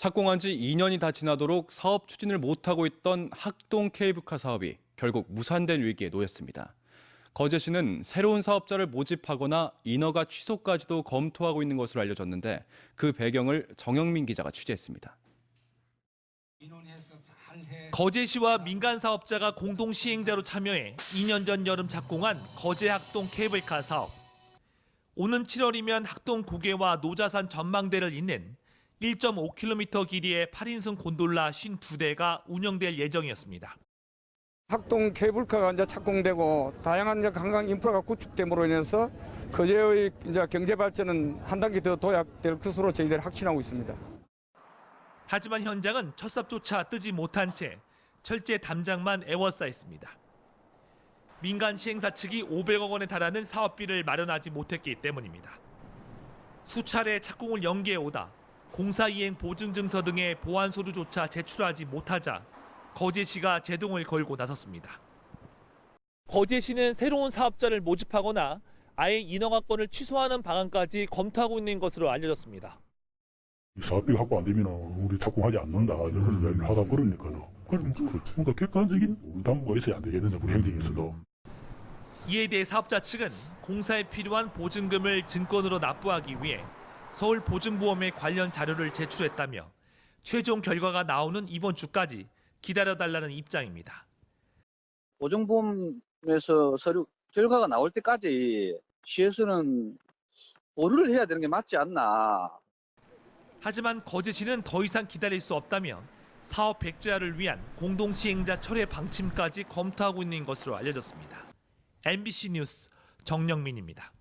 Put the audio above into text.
착공한 지 2년이 다 지나도록 사업 추진을 못하고 있던 학동 케이블카 사업이 결국 무산된 위기에 놓였습니다. 거제 시는 새로운 사업자를 모집하거나 인허가 취소까지도 검토하고 있는 것으로 알려졌는데 그 배경을 정영민 기자가 취재했습니다. 거제시와 민간 사업자가 공동 시행자로 참여해 2년 전 여름 착공한 거제 학동 케이블카 사업. 오는 7월이면 학동 고개와 노자산 전망대를 잇는 1.5km 길이의 8인승 곤돌라 52대가 운영될 예정이었습니다. 학동 케이블카가 이제 착공되고 다양한 이제 관광 인프라가 구축됨으로 인해서 거제의 이제 경제 발전은 한 단계 더 도약될 것으로 저희들이 확신하고 있습니다. 하지만 현장은 첫 삽조차 뜨지 못한 채 철제 담장만 에워싸 있습니다. 민간 시행사 측이 500억 원에 달하는 사업비를 마련하지 못했기 때문입니다. 수차례 착공을 연기해 오다 공사 이행 보증증서 등의 보안 서류조차 제출하지 못하자 거제 시가 제동을 걸고 나섰습니다. 거제 시는 새로운 사업자를 모집하거나 아예 인허가권을 취소하는 방안까지 검토하고 있는 것으로 알려졌습니다. 사업비 확보 안 되면 우리 착공하지 않는다 이런 이야기를 하다 그러니까요. 그럼. 그러니까 객관적인 우리 당부가 있어야 안 되겠는데 우리 행정에서도. 이에 대해 사업자 측은 공사에 필요한 보증금을 증권으로 납부하기 위해 서울 보증보험에 관련 자료를 제출했다며 최종 결과가 나오는 이번 주까지 기다려달라는 입장입니다. 보증보험에서 서류 결과가 나올 때까지 시에서는 보류를 해야 되는 게 맞지 않나. 하지만 거제시는 더 이상 기다릴 수 없다며 사업 백지화를 위한 공동 시행자 철회 방침까지 검토하고 있는 것으로 알려졌습니다. MBC 뉴스 정영민입니다.